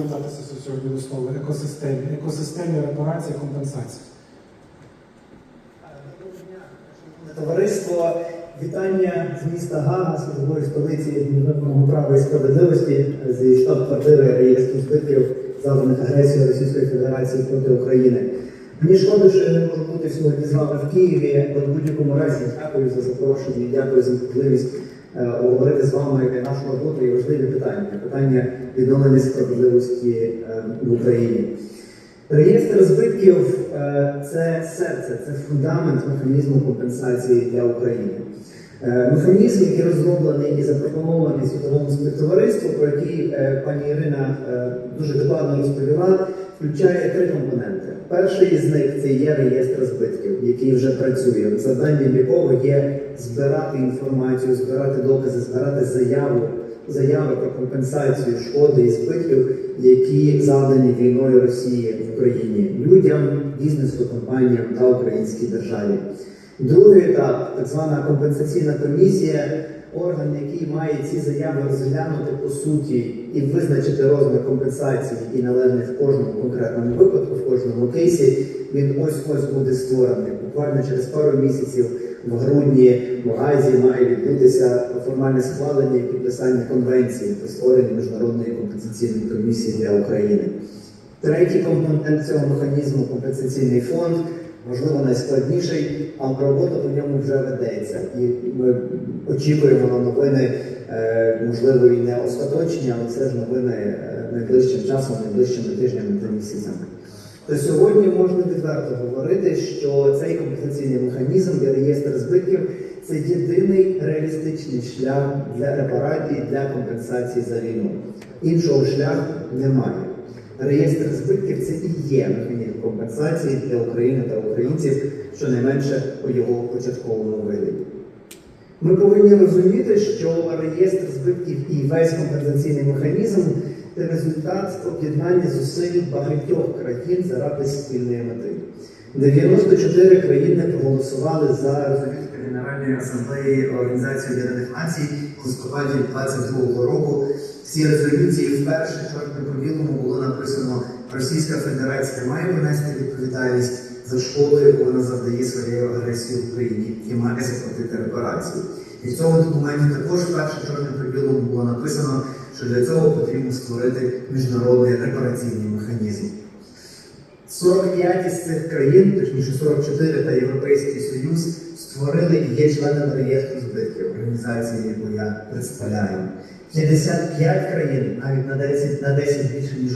Повертатися сьогодні до слова екосистемі, екосистемі репарації, компенсації. Товариство, вітання з міста Гага, світової столиці міжнародного права і справедливості зі штаб-квартири реєстру збитків, завданих агресією Російської Федерації проти України. Мені шкода, що я не можу бути сьогодні з вами в Києві, але в будь-якому разі дякую за запрошення, дякую за можливість обговорити з вами нашу роботу і важливі питання, питання відновлення справедливості е, в Україні. Реєстр збитків е, це серце, це фундамент механізму компенсації для України. Е, Механізм, який розроблений і запропонований світовому співтовариству, про який е, пані Ірина е, дуже докладно розповіла, включає три компоненти. Перший із них це є реєстр збитків, який вже працює, завданням якого є збирати інформацію, збирати докази, збирати заяву, заяви про компенсацію шкоди і збитків, які завдані війною Росії в Україні людям, бізнесу, компаніям та українській державі. Другий етап, так звана компенсаційна комісія, орган, який має ці заяви розглянути по суті і визначити розмір компенсації і належний в кожному конкретному випадку, в кожному кейсі, він ось ось буде створений. Буквально через пару місяців в грудні в Газі має відбутися формальне схвалення і підписання конвенції про створення міжнародної компенсаційної комісії для України. Третій компонент цього механізму компенсаційний фонд, можливо, найскладніший, але робота по ньому вже ведеться. І ми очікуємо на новини, е, можливо, і не остаточні, але це ж новини е, найближчим часом, найближчими тижнями та місяцями. То сьогодні можна відверто говорити, що цей компенсаційний механізм для реєстр збитків це єдиний реалістичний шлях для репарації, для компенсації за війну. Іншого шляху немає. Реєстр збитків це і є механізм компенсації для України та українців, щонайменше у його початковому вигляді. Ми повинні розуміти, що реєстр збитків і весь компенсаційний механізм це результат об'єднання зусиль багатьох країн заради спільної мети. 94 країни проголосували за резолюцію Генеральної асамблеї Організації Об'єднаних Націй в листопаді 22 року. В цій резолюції вперше чорним по білому було написано Російська Федерація має понести відповідальність за шкоду, яку вона завдає своєю агресією в Україні і має заплатити репарації. І в цьому документі також вперше чорним по білому було написано, що для цього потрібно створити міжнародний репараційний механізм. 45 із цих країн, точніше 44 та Європейський Союз, створили і є членами реєстру збитків організації, яку я представляю. 55 країн, навіть на 10, на 10 більше ніж